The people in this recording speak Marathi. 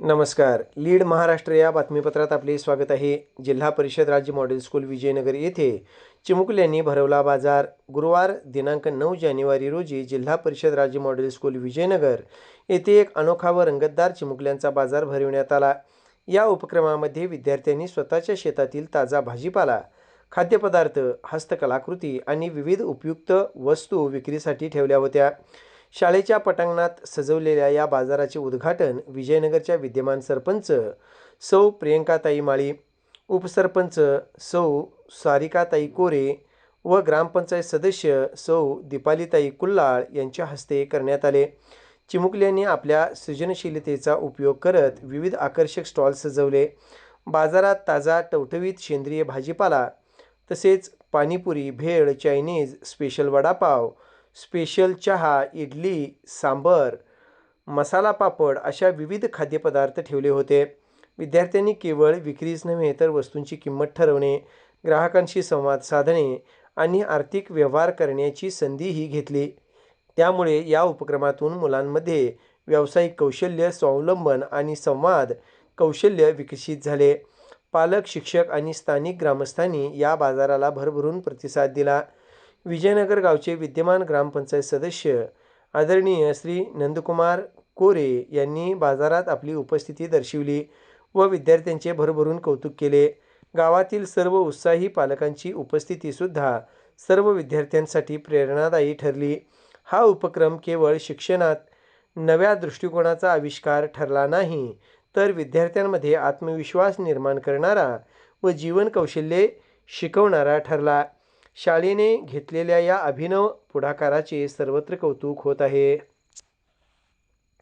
नमस्कार. लीड महाराष्ट्र या बातमीपत्रात आपले स्वागत आहे. जिल्हा परिषद राज्य मॉडेल स्कूल विजयनगर येथे चिमुकले यांनी भरवला बाजार. गुरुवार दिनांक नऊ जानेवारी रोजी जिल्हा परिषद राज्य मॉडेल स्कूल विजयनगर येथे एक अनोखा व रंगतदार चिमुकल्यांचा बाजार भरविण्यात आला. या उपक्रमामध्ये विद्यार्थ्यांनी स्वतःच्या शेतातील ताजा भाजीपाला खाद्यपदार्थ हस्तकलाकृती आणि विविध उपयुक्त वस्तू विक्रीसाठी ठेवल्या होत्या. शाळेच्या पटांगणात सजवलेल्या या बाजाराचे उद्घाटन विजयनगरच्या विद्यमान सरपंच सौ प्रियंकाताई माळी उपसरपंच सौ सारिकाताई कोरे व ग्रामपंचायत सदस्य सौ दीपालीताई कुल्लाळ यांच्या हस्ते करण्यात आले. चिमुकल्यांनी आपल्या सृजनशीलतेचा उपयोग करत विविध आकर्षक स्टॉल सजवले. बाजारात ताजा टवटवीत सेंद्रिय भाजीपाला तसेच panipuri bhel Chinese special vada pav special चहा इडली सांबर मसाला पापड अशा विविध खाद्यपदार्थ ठेवले होते. विद्यार्थ्यांनी केवळ विक्रीच नव्हे तर वस्तूंची किंमत ठरवणे ग्राहकांशी संवाद साधणे आणि आर्थिक व्यवहार करण्याची संधीही घेतली. त्यामुळे या उपक्रमातून मुलांमध्ये व्यावसायिक कौशल्य स्वावलंबन आणि संवाद कौशल्य विकसित झाले. पालक शिक्षक आणि स्थानिक ग्रामस्थांनी या बाजाराला भरभरून प्रतिसाद दिला. विजयनगर गावचे विद्यमान ग्रामपंचायत सदस्य आदरणीय श्री नंदकुमार कोरे यांनी बाजारात आपली उपस्थिती दर्शवली व विद्यार्थ्यांचे भरभरून कौतुक केले. गावातील सर्व उत्साही पालकांची उपस्थितीसुद्धा सर्व विद्यार्थ्यांसाठी प्रेरणादायी ठरली. हा उपक्रम केवळ शिक्षणात नव्या दृष्टिकोनाचा आविष्कार ठरला नाही तर विद्यार्थ्यांमध्ये आत्मविश्वास निर्माण करणारा व जीवन कौशल्ये शिकवणारा ठरला. शाळेने घेतलेल्या या अभिनव पुढाकाराचे सर्वत्र कौतुक होत आहे.